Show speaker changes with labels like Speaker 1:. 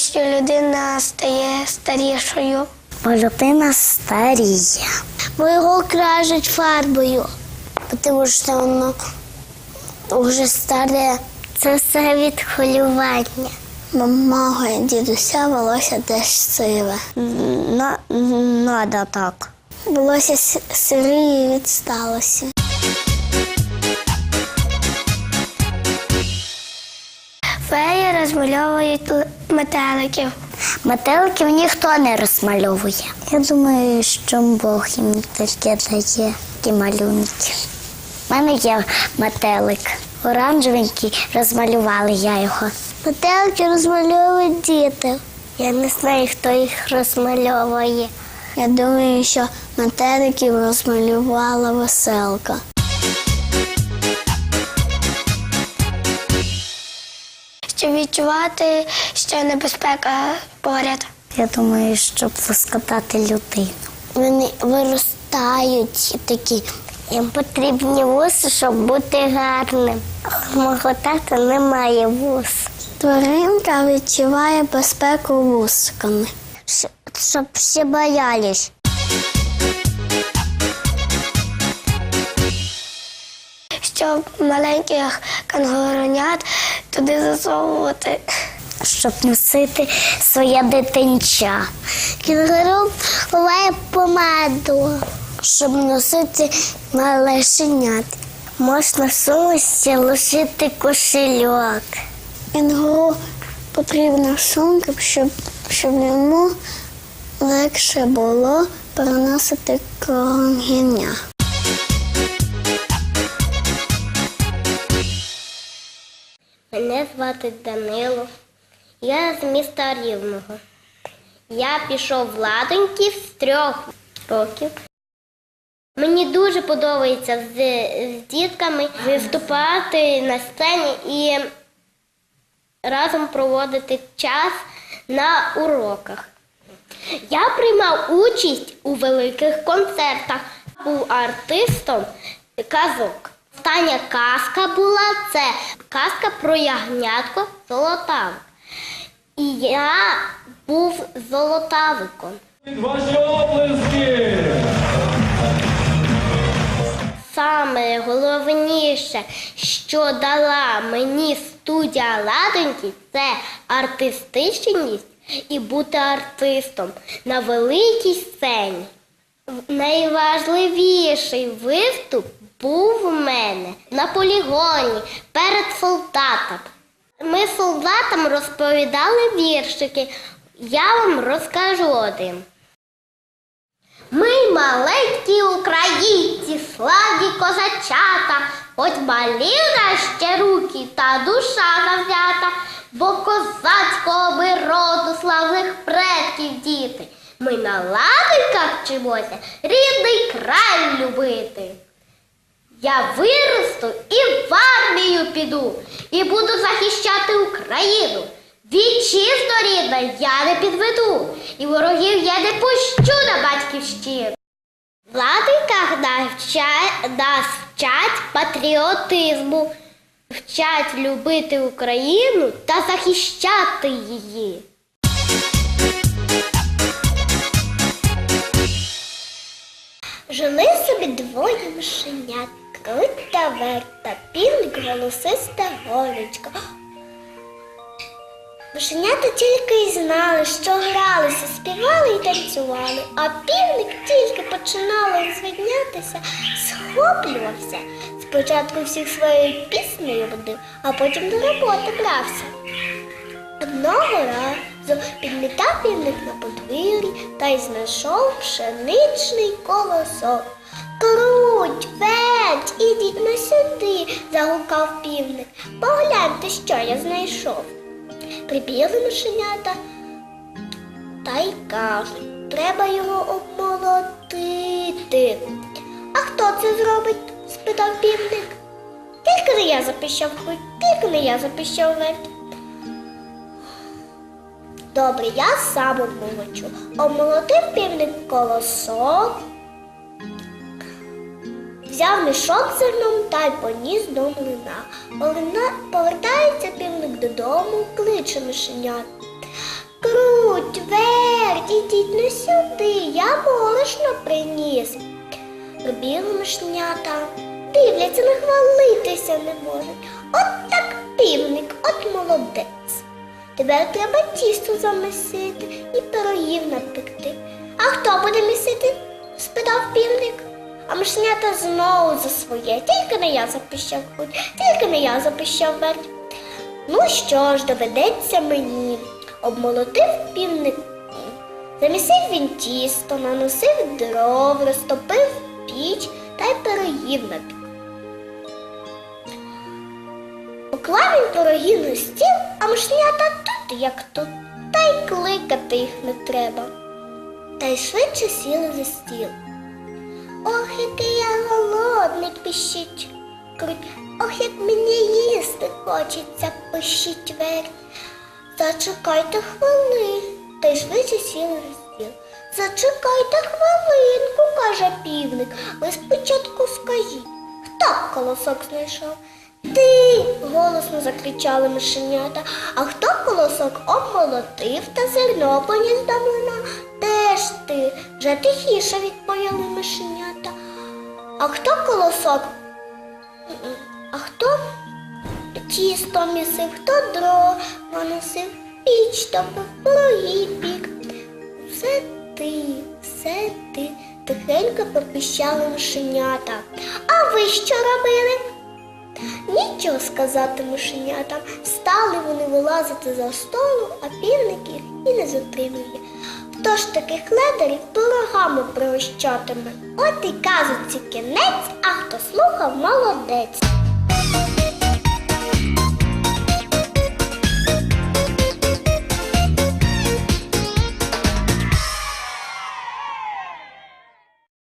Speaker 1: що людина стає старішою.
Speaker 2: Бо людина старіє.
Speaker 1: Бо його кражуть фарбою. Тому що воно вже старе.
Speaker 2: Це все від хвилювання.
Speaker 1: Мого і дідуся волосся теж сиве.
Speaker 2: На, надо так.
Speaker 1: Волосся с- сире і відсталося. Розмальовують метеликів.
Speaker 2: Метеликів ніхто не розмальовує. Я думаю, що Бог їм тільки дає ті малюнки. У мене є метелик. Оранжевенький розмалювали я його.
Speaker 1: Метелики розмальовують діти.
Speaker 2: Я не знаю, хто їх розмальовує.
Speaker 1: Я думаю, що метеликів розмалювала веселка. Щоб відчувати, що небезпека поряд.
Speaker 2: Я думаю, щоб розкатати людину.
Speaker 1: Вони виростають такі.
Speaker 2: Їм потрібні вуси, щоб бути гарним. Мого тата немає вус.
Speaker 1: Тваринка відчуває безпеку вусиками.
Speaker 2: Щоб всі боялись.
Speaker 1: Щоб маленьких кангуренят туди засовувати.
Speaker 2: Щоб носити своє дитинча.
Speaker 1: Кінгуру ховає помаду, щоб носити малешенят.
Speaker 2: Можна в сумочці лишити кошельок.
Speaker 1: Кенгуру потрібна сумка, щоб, щоб йому легше було переносити кронгіння.
Speaker 2: Мене звати Данило. Я з міста Рівного. Я пішов в Ладоньків з трьох років. Мені дуже подобається з, з дітками виступати на сцені і разом проводити час на уроках. Я приймав участь у великих концертах, був артистом казок. Остання казка була це казка про ягнятко Золотавик. І я був золотавиком.
Speaker 3: Ваші оплески!
Speaker 2: Саме головніше, що дала мені студія Ладоньки, це артистичність і бути артистом на великій сцені. Найважливіший виступ був у мене на полігоні перед солдатом. Ми солдатам розповідали віршики. Я вам розкажу один. Ми маленькі українці, славні козачата, хоч малі ще руки та душа завзята, бо козацького ми роду славних предків діти. Ми на ладиках вчимося рідний край любити. Я виросту і в армію піду, і буду захищати Україну. Вітчизну рідна я не підведу, і ворогів я не пущу на батьківщину. В ладиках навча- нас вчать патріотизму, вчать любити Україну та захищати її. Жили собі двоє мишенят, круть та верта, півник голосиста голечка. Мишенята тільки й знали, що гралися, співали і танцювали, а півник тільки починало звіднятися, схоплювався. Спочатку всіх своєю піснею водив, а потім до роботи брався. Одного разу підмітав півник на подвір'ї та й знайшов пшеничний колосок. Круть, сюди, загукав півник. Погляньте, що я знайшов. Прибігли мишенята та й кажуть, треба його обмолотити. А хто це зробить? спитав півник. Тільки не я запищав круть, тільки не я запищав ведь. Добре, я сам обмолочу. Обмолотив півник колосок, взяв мішок зерном та й поніс до млина. Млина повертається півник додому, кличе мишенят.
Speaker 4: Верть, ідіть не сюди, я борошно приніс. Прибігли мишнята, дивляться, нахвалитися не можуть. От так півник, от молодець. Тепер треба тісто замісити і пирогів напекти. А хто буде місити? спитав півник. А мишнята знову за своє. Тільки не я запищав куть, тільки не я запищав верть. Ну що ж, доведеться мені. Обмолотив півник. Замісив він тісто, наносив дров, розтопив піч та й пирогів напік. Поклав він пирогів на стіл, а мишнята тут як тут, та й кликати їх не треба. Та й швидше сіли за стіл. Ох, який я голодний, пищить. Ох, як мені їсти хочеться, пищить верть. Зачекайте хвилин, та й швидше сіли стіл. Зачекайте хвилинку, каже півник. Ви спочатку скажіть, хто колосок знайшов? Ти. голосно закричали мишенята. А хто колосок обмолотив та зерно поніс до млина? Теж ти. Вже тихіше відповіли мишенята. А хто колосок? А хто тісто місив, хто дрова носив, піч топив, пироги пік. Все ти, все ти, тихенько пропищали мишенята. А ви що робили? Нічого сказати мишенятам. Стали вони вилазити за столу, а півник їх і не затримує. Хто ж таких ледарів пирогами пригощатиме? От і казуці кінець, а хто слухав, молодець.